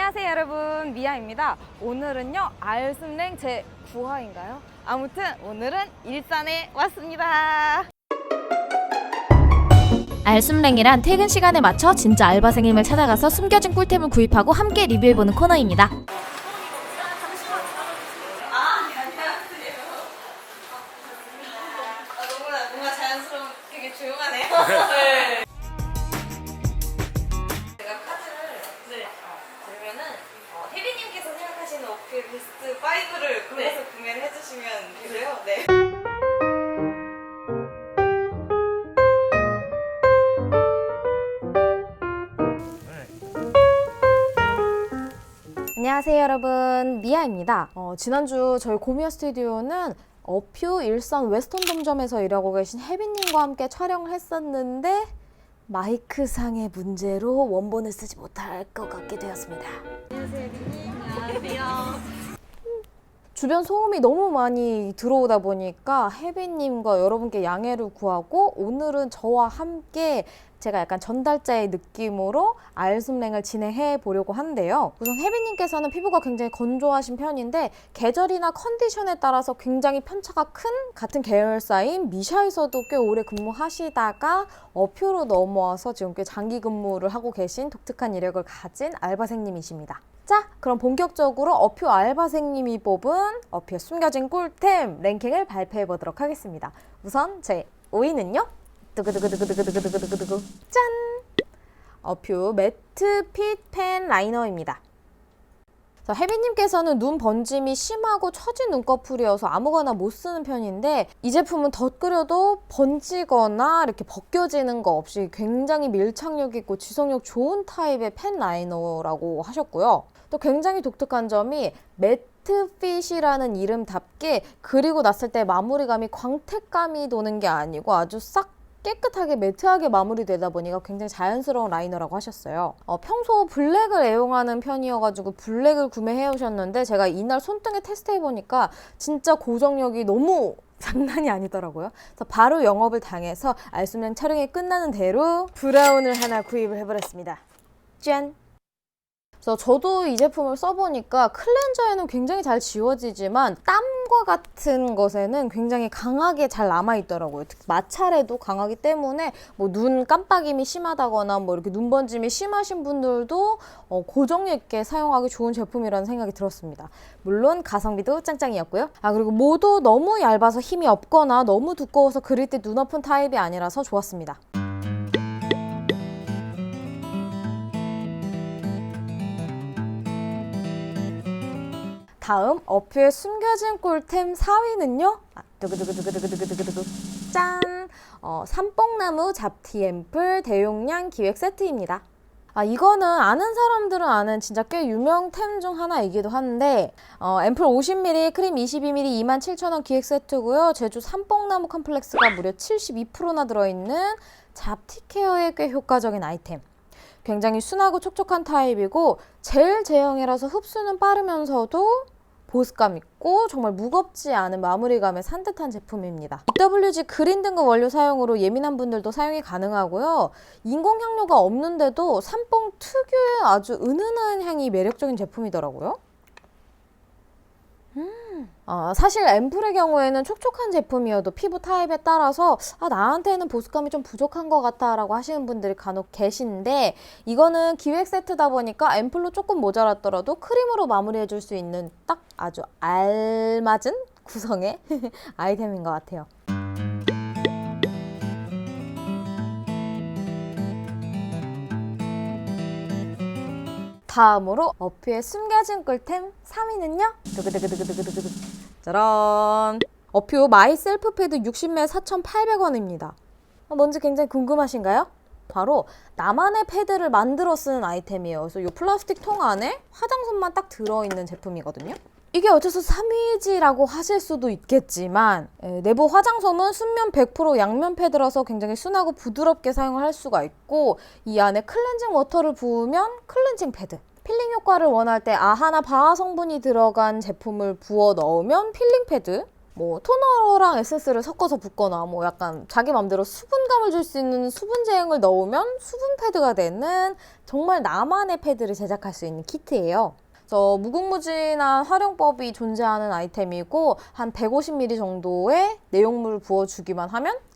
안녕하세요 여러분 미아입니다 오늘은요 알숨랭 제 9화인가요? 아무튼 오늘은 일산에 왔습니다 알숨랭이란 퇴근 시간에 맞춰 진짜 알바생임을 찾아가서 숨겨진 꿀템을 구입하고 함께 리뷰해보는 코너입니다. 미아입니다. 어, 지난주 저희 고미아 스튜디오는 어퓨 일산 웨스턴dom점에서 일하고 계신 혜빈님과 함께 촬영을 했었는데 마이크 상의 문제로 원본을 쓰지 못할 것 같게 되었습니다. 안녕하세요 혜빈님. 안녕하세요. 주변 소음이 너무 많이 들어오다 보니까 혜빈님과 여러분께 양해를 구하고 오늘은 저와 함께 제가 약간 전달자의 느낌으로 알숨랭을 진행해 보려고 하는데요. 우선 혜빈님께서는 피부가 굉장히 건조하신 편인데 계절이나 컨디션에 따라서 굉장히 편차가 큰 같은 계열사인 미샤에서도 꽤 오래 근무하시다가 어퓨로 넘어와서 지금 꽤 장기 근무를 하고 계신 독특한 이력을 가진 알바생님이십니다. 자, 그럼 본격적으로 어퓨 알바생님이 뽑은 어퓨 숨겨진 꿀템 랭킹을 발표해 보도록 하겠습니다. 우선 제 5위는요. 두구두구두구두구두구두구두구 짠! 어퓨 매트 핏펜 라이너입니다. 자, 혜빈님께서는 눈 번짐이 심하고 처진 눈꺼풀이어서 아무거나 못 쓰는 편인데 이 제품은 덧그려도 번지거나 이렇게 벗겨지는 거 없이 굉장히 밀착력 있고 지속력 좋은 타입의 펜 라이너라고 하셨고요. 또 굉장히 독특한 점이 매트 핏이라는 이름답게 그리고 났을 때 마무리감이 광택감이 도는 게 아니고 아주 싹 깨끗하게 매트하게 마무리되다 보니까 굉장히 자연스러운 라이너라고 하셨어요. 어, 평소 블랙을 애용하는 편이어가지고 블랙을 구매해 오셨는데 제가 이날 손등에 테스트해 보니까 진짜 고정력이 너무 장난이 아니더라고요. 그래서 바로 영업을 당해서 알숨량 촬영이 끝나는 대로 브라운을 하나 구입을 해버렸습니다. 짠! 그래서 저도 이 제품을 써보니까 클렌저에는 굉장히 잘 지워지지만 땀과 같은 것에는 굉장히 강하게 잘 남아있더라고요. 마찰에도 강하기 때문에 뭐 눈 깜빡임이 심하다거나 뭐 이렇게 눈 번짐이 심하신 분들도 어, 고정력 있게 사용하기 좋은 제품이라는 생각이 들었습니다. 물론 가성비도 짱짱이었고요. 아 그리고 모두 너무 얇아서 힘이 없거나 너무 두꺼워서 그릴 때 눈 아픈 타입이 아니라서 좋았습니다. 다음 어퓨의 숨겨진 꿀템 4위는요. 아, 두구두구두구두구두구두구 짠! 어, 삼뽕나무 잡티 앰플 대용량 기획 세트입니다. 아, 이거는 아는 사람들은 아는 진짜 꽤 유명템 중 하나이기도 한데 어, 앰플 50ml, 크림 22ml 27,000원 기획 세트고요. 제주 삼뽕나무 컴플렉스가 무려 72%나 들어있는 잡티 케어에 꽤 효과적인 아이템. 굉장히 순하고 촉촉한 타입이고 젤 제형이라서 흡수는 빠르면서도 보습감 있고 정말 무겁지 않은 마무리감의 산뜻한 제품입니다. EWG 그린 등급 원료 사용으로 예민한 분들도 사용이 가능하고요. 인공 향료가 없는데도 삼뽕 특유의 아주 은은한 향이 매력적인 제품이더라고요. 어, 사실 앰플의 경우에는 촉촉한 제품이어도 피부 타입에 따라서 아, 나한테는 보습감이 좀 부족한 것 같아 라고 하시는 분들이 간혹 계신데 이거는 기획 세트다 보니까 앰플로 조금 모자랐더라도 크림으로 마무리해 줄 수 있는 딱 아주 알맞은 구성의 아이템인 것 같아요. 다음으로 어퓨의 숨겨진 꿀템 3위는요? 두구두구두구두구두구 짜란 어퓨 마이 셀프 패드 60ml 4,800원입니다. 어, 뭔지 굉장히 궁금하신가요? 바로 나만의 패드를 만들어 쓰는 아이템이에요. 그래서 이 플라스틱 통 안에 화장솜만 딱 들어있는 제품이거든요. 이게 어째서 3위지라고 하실 수도 있겠지만 에, 내부 화장솜은 순면 100% 양면 패드라서 굉장히 순하고 부드럽게 사용을 할 수가 있고 이 안에 클렌징 워터를 부으면 클렌징 패드 필링 효과를 원할 때 아하나 바하 성분이 들어간 제품을 부어 넣으면 필링 패드 뭐 토너랑 에센스를 섞어서 붓거나 뭐 약간 자기 맘대로 수분감을 줄 수 있는 수분 제형을 넣으면 수분 패드가 되는 정말 나만의 패드를 제작할 수 있는 키트예요. 저 무궁무진한 활용법이 존재하는 아이템이고 한 150ml 정도의 내용물을 부어주기만 하면 끝.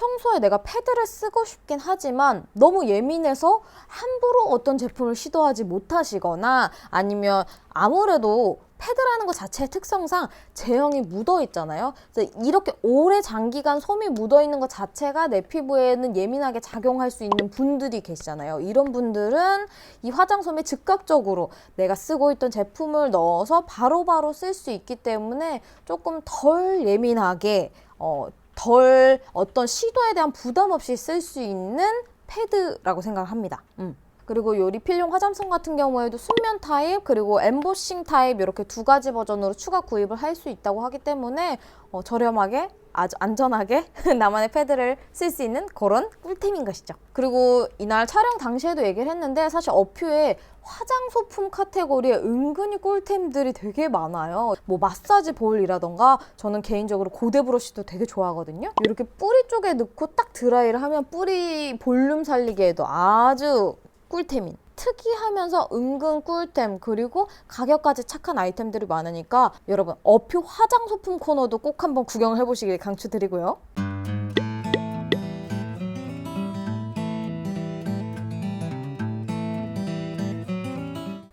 평소에 내가 패드를 쓰고 싶긴 하지만 너무 예민해서 함부로 어떤 제품을 시도하지 못하시거나 아니면 아무래도 패드라는 것 자체의 특성상 제형이 묻어 있잖아요. 그래서 이렇게 오래 장기간 솜이 묻어 있는 것 자체가 내 피부에는 예민하게 작용할 수 있는 분들이 계시잖아요. 이런 분들은 이 화장솜에 즉각적으로 내가 쓰고 있던 제품을 넣어서 바로바로 쓸 수 있기 때문에 조금 덜 예민하게 어, 덜 어떤 시도에 대한 부담 없이 쓸 수 있는 패드라고 생각합니다. 음. 그리고 요 리필용 화장솜 같은 경우에도 순면 타입 그리고 엠보싱 타입 이렇게 두 가지 버전으로 추가 구입을 할 수 있다고 하기 때문에 어, 저렴하게 아주 안전하게 나만의 패드를 쓸 수 있는 그런 꿀템인 것이죠. 그리고 이날 촬영 당시에도 얘기를 했는데 사실 어퓨에 화장 소품 카테고리에 은근히 꿀템들이 되게 많아요. 뭐 마사지 볼이라던가 저는 개인적으로 고데 브러쉬도 되게 좋아하거든요. 이렇게 뿌리 쪽에 넣고 딱 드라이를 하면 뿌리 볼륨 살리기에도 아주 꿀템인 특이하면서 은근 꿀템 그리고 가격까지 착한 아이템들이 많으니까 여러분 어퓨 화장 소품 코너도 꼭 한번 구경을 해보시길 강추드리고요.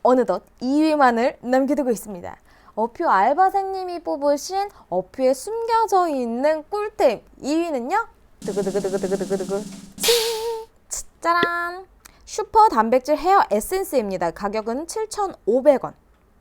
어느덧 2위만을 남겨두고 있습니다. 어퓨 알바생님이 뽑으신 어퓨에 숨겨져 있는 꿀템 2위는요. 두구두구두구두구두구두구 짜란! 슈퍼 단백질 헤어 에센스입니다. 가격은 7,500원.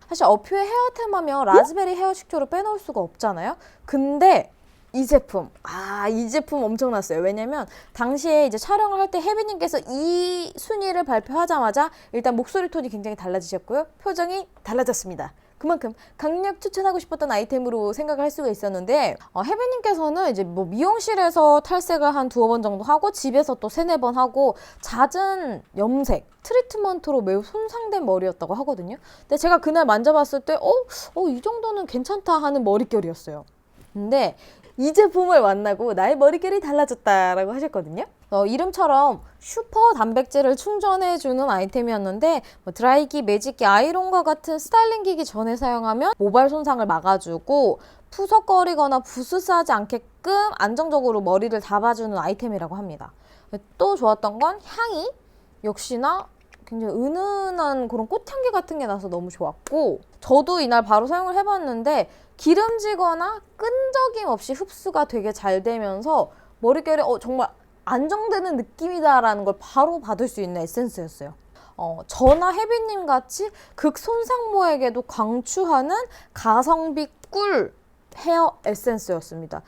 사실 어퓨의 헤어템 하면 라즈베리 헤어 식초를 빼놓을 수가 없잖아요. 근데 이 제품, 아, 이 제품 엄청났어요. 왜냐면 당시에 이제 촬영을 할 때 혜빈님께서 이 순위를 발표하자마자 일단 목소리 톤이 굉장히 달라지셨고요. 표정이 달라졌습니다. 그만큼 강력 추천하고 싶었던 아이템으로 생각을 할 수가 있었는데 어, 혜빈님께서는 이제 뭐 미용실에서 탈색을 한 두어 번 정도 하고 집에서 또 세네 번 하고 잦은 염색 트리트먼트로 매우 손상된 머리였다고 하거든요. 근데 제가 그날 만져봤을 때 어, 어, 이 정도는 괜찮다 하는 머릿결이었어요. 근데 이 제품을 만나고 나의 머릿결이 달라졌다라고 하셨거든요. 어, 이름처럼 슈퍼 단백질을 충전해주는 아이템이었는데 뭐 드라이기, 매직기, 아이론과 같은 스타일링 기기 전에 사용하면 모발 손상을 막아주고 푸석거리거나 부스스하지 않게끔 안정적으로 머리를 잡아주는 아이템이라고 합니다. 또 좋았던 건 향이 역시나 굉장히 은은한 그런 꽃향기 같은 게 나서 너무 좋았고 저도 이날 바로 사용을 해봤는데 기름지거나 끈적임 없이 흡수가 되게 잘 되면서 머릿결에 어, 정말 안정되는 느낌이다라는 걸 바로 받을 수 있는 에센스였어요. 어, 저나 혜빈님 같이 극손상모에게도 강추하는 가성비 꿀 헤어 에센스였습니다.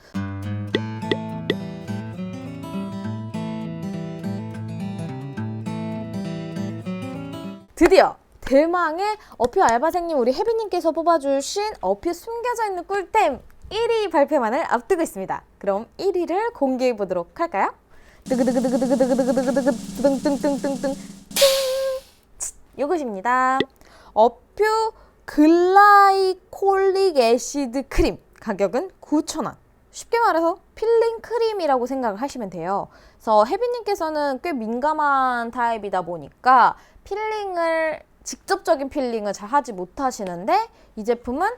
드디어 대망의 어퓨 알바생님 우리 혜빈님께서 뽑아주신 어퓨 숨겨져 있는 꿀템 1위 발표만을 앞두고 있습니다. 그럼 1위를 공개해 보도록 할까요? 뜨그드그드그드그드그드그드그드등등등등등 이것입니다. 어퓨 글라이콜릭 애시드 크림 가격은 9,000원. 쉽게 말해서 필링 크림이라고 생각을 하시면 돼요. 그래서 혜빈님께서는 꽤 민감한 타입이다 보니까 필링을 직접적인 필링을 잘 하지 못하시는데 이 제품은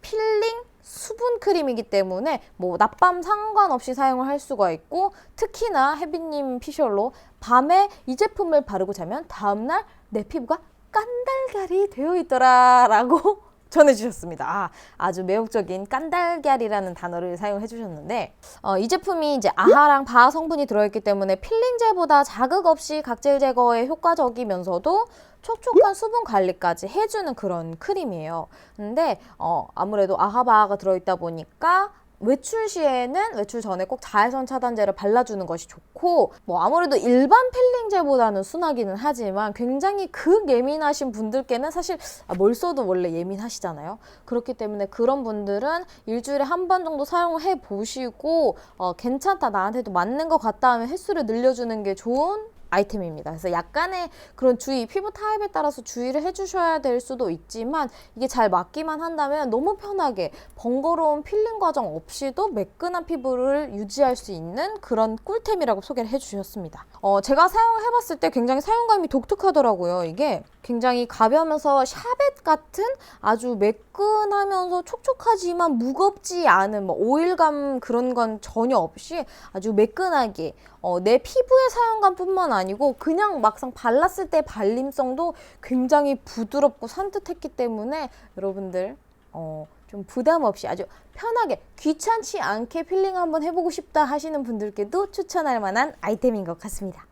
필링 수분 크림이기 때문에 뭐 낮밤 상관없이 사용을 할 수가 있고 특히나 혜빈님 피셜로 밤에 이 제품을 바르고 자면 다음날 내 피부가 깐달걀이 되어 있더라라고 전해주셨습니다. 아, 아주 매혹적인 깐달걀이라는 단어를 사용해 주셨는데 어, 이 제품이 이제 아하랑 바하 성분이 들어있기 때문에 필링제보다 자극 없이 각질 제거에 효과적이면서도 촉촉한 수분 관리까지 해주는 그런 크림이에요. 근데 어, 아무래도 아하바하가 들어있다 보니까 외출 시에는 외출 전에 꼭 자외선 차단제를 발라주는 것이 좋고 뭐 아무래도 일반 필링제보다는 순하기는 하지만 굉장히 극 예민하신 분들께는 사실 아, 뭘 써도 원래 예민하시잖아요. 그렇기 때문에 그런 분들은 일주일에 한 번 정도 사용을 해 보시고 어, 괜찮다 나한테도 맞는 것 같다 하면 횟수를 늘려주는 게 좋은 아이템입니다. 그래서 약간의 그런 주의, 피부 타입에 따라서 주의를 해주셔야 될 수도 있지만 이게 잘 맞기만 한다면 너무 편하게 번거로운 필링 과정 없이도 매끈한 피부를 유지할 수 있는 그런 꿀템이라고 소개를 해주셨습니다. 어, 제가 사용해봤을 때 굉장히 사용감이 독특하더라고요. 이게 굉장히 가벼우면서 샤벳 같은 아주 매끈하면서 촉촉하지만 무겁지 않은 뭐 오일감 그런 건 전혀 없이 아주 매끈하게 어, 내 피부의 사용감뿐만 아니 고 그냥 막상 발랐을 때 발림성도 굉장히 부드럽고 산뜻했기 때문에 여러분들 어, 좀 부담 없이 아주 편하게 귀찮지 않게 필링 한번 해보고 싶다 하시는 분들께도 추천할 만한 아이템인 것 같습니다.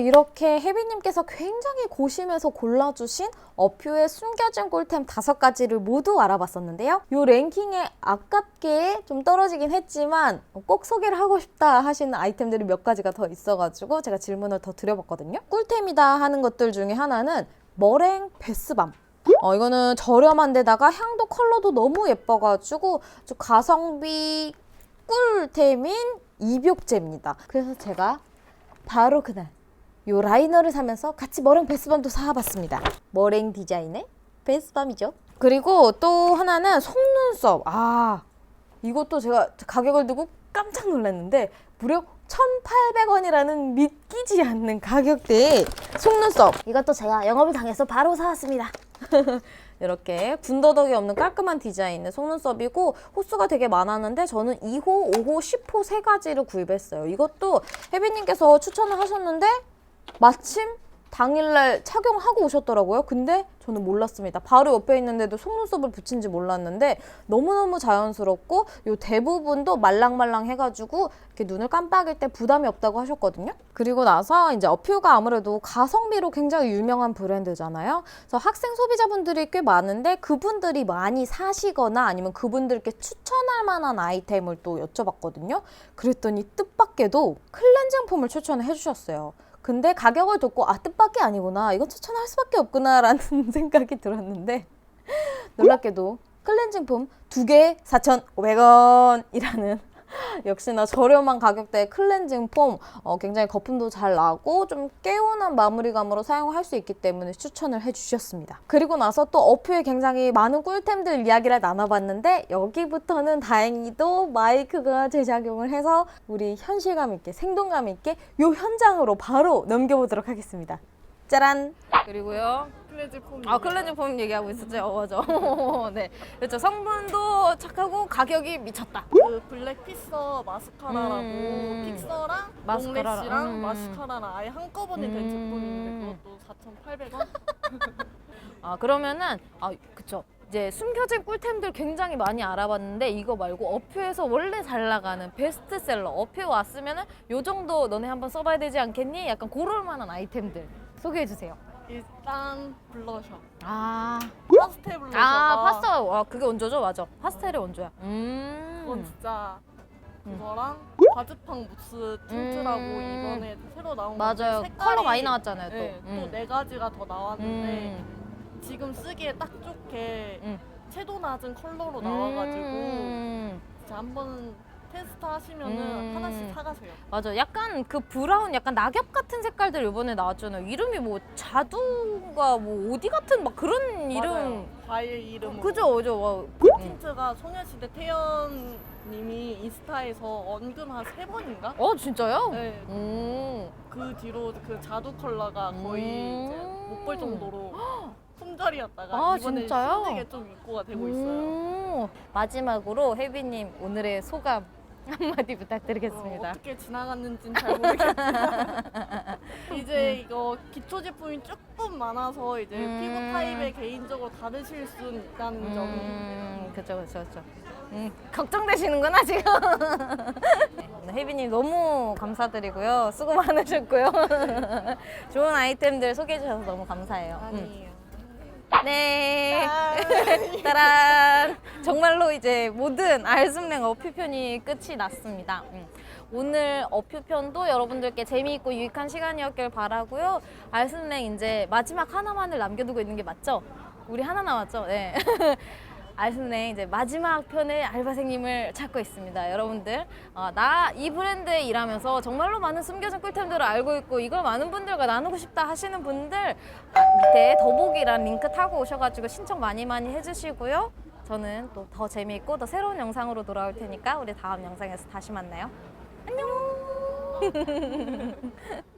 이렇게 혜비님께서 굉장히 고심해서 골라주신 어퓨의 숨겨진 꿀템 다섯 가지를 모두 알아봤었는데요. 이 랭킹에 아깝게 좀 떨어지긴 했지만 꼭 소개를 하고 싶다 하시는 아이템들이 몇 가지가 더 있어가지고 제가 질문을 더 드려봤거든요. 꿀템이다 하는 것들 중에 하나는 머랭 베스밤. 어, 이거는 저렴한 데다가 향도 컬러도 너무 예뻐가지고 좀 가성비 꿀템인 입욕제입니다. 그래서 제가 바로 그날 요 라이너를 사면서 같이 머랭 베스밤도 사와봤습니다. 머랭 디자인의 베스밤이죠. 그리고 또 하나는 속눈썹. 아 이것도 제가 가격을 두고 깜짝 놀랐는데 무려 1,800원이라는 믿기지 않는 가격대의 속눈썹. 이것도 제가 영업을 당해서 바로 사왔습니다. 이렇게 군더더기 없는 깔끔한 디자인의 속눈썹이고 호수가 되게 많았는데 저는 2호, 5호, 10호 세 가지를 구입했어요. 이것도 혜빈님께서 추천을 하셨는데 마침 당일날 착용하고 오셨더라고요. 근데 저는 몰랐습니다. 바로 옆에 있는데도 속눈썹을 붙인지 몰랐는데 너무너무 자연스럽고 요 대부분도 말랑말랑 해가지고 이렇게 눈을 깜빡일 때 부담이 없다고 하셨거든요. 그리고 나서 이제 어퓨가 아무래도 가성비로 굉장히 유명한 브랜드잖아요. 그래서 학생 소비자분들이 꽤 많은데 그분들이 많이 사시거나 아니면 그분들께 추천할 만한 아이템을 또 여쭤봤거든요. 그랬더니 뜻밖에도 클렌징 폼을 추천을 해주셨어요. 근데 가격을 듣고 아 뜻밖이 아니구나. 이건 추천할 수밖에 없구나라는 생각이 들었는데 놀랍게도 클렌징 폼 두 개에 4,500원이라는 역시나 저렴한 가격대의 클렌징 폼 어, 굉장히 거품도 잘 나고 좀 개운한 마무리감으로 사용할 수 있기 때문에 추천을 해주셨습니다. 그리고 나서 또 어퓨에 굉장히 많은 꿀템들 이야기를 나눠봤는데 여기부터는 다행히도 마이크가 재작용을 해서 우리 현실감 있게 생동감 있게 요 현장으로 바로 넘겨보도록 하겠습니다. 짜란! 그리고요. 클렌징 폼. 아 클렌징 폼 얘기하고 있었죠. 어, 맞아. 네. 그렇죠. 성분도 착하고 가격이 미쳤다. 그 블랙 피서 마스카라라고 음. 픽서랑 마스카라라. 롱래쉬랑 음. 마스카라랑 아예 한꺼번에 된 음. 제품인데 그것도 4,800원? 아 그러면은 아 그쵸. 이제 숨겨진 꿀템들 굉장히 많이 알아봤는데 이거 말고 어퓨에서 원래 잘 나가는 베스트셀러 어퓨 왔으면은 요 정도 너네 한번 써봐야 되지 않겠니? 약간 그럴 만한 아이템들 소개해 주세요. 일단 블러셔. 아, 파스텔 블러셔. 아 파스타 와 그게 원조죠, 맞아. 파스텔이 원조야. 음. 그건 진짜 음. 그거랑 과즙팡 무스 틴트라고 음. 이번에 새로 나온 맞아요. 건데 색깔이 컬러 많이 나왔잖아요, 또. 네, 음. 또네 가지가 더 나왔는데 음. 지금 쓰기에 딱 좋게 음. 채도 낮은 컬러로 나와가지고 음. 진짜 한번 테스트 하시면은 음. 하나씩 사가세요. 맞아. 약간 그 브라운, 약간 낙엽 같은 색깔들 이번에 나왔잖아요. 이름이 뭐 자두가 뭐 오디 같은 막 그런 이름. 맞아요. 과일 이름. 그죠, 그죠. 와. 틴트가 소녀시대 태연님이 인스타에서 언급 한 세 번인가? 어, 진짜요? 네. 오. 그 뒤로 그 자두 컬러가 거의 이제 음. 못 볼 정도로 품절이었다가 아, 이번에 진짜요? 신세계 좀 입고가 되고 있어요. 음. 마지막으로 혜비님 오늘의 소감 한마디 부탁드리겠습니다. 어, 어떻게 지나갔는지는 잘 모르겠지만 이제 이거 기초 제품이 조금 많아서 이제 음. 피부 타입에 개인적으로 다르실 수 있다는 점이 음, 그쵸, 그쵸, 그쵸. 음, 걱정되시는구나, 지금. 네, 혜비님 너무 감사드리고요. 수고 많으셨고요. 좋은 아이템들 소개해 주셔서 너무 감사해요. 음. 아니에요. 네. 아, 따란. 정말로 이제 모든 알숨랭 어퓨편이 끝이 났습니다. 음. 오늘 어퓨편도 여러분들께 재미있고 유익한 시간이었길 바라고요. 알숨랭 이제 마지막 하나만을 남겨두고 있는 게 맞죠? 우리 하나 남았죠? 네. 알순의 이제 마지막 편의 알바생님을 찾고 있습니다. 여러분들, 어, 나이 브랜드에 일하면서 정말로 많은 숨겨진 꿀템들을 알고 있고 이걸 많은 분들과 나누고 싶다 하시는 분들 아, 밑에 더보기란 링크 타고 오셔가지고 신청 많이 많이 해주시고요. 저는 또 더 재미있고 더 새로운 영상으로 돌아올 테니까 우리 다음 영상에서 다시 만나요. 안녕.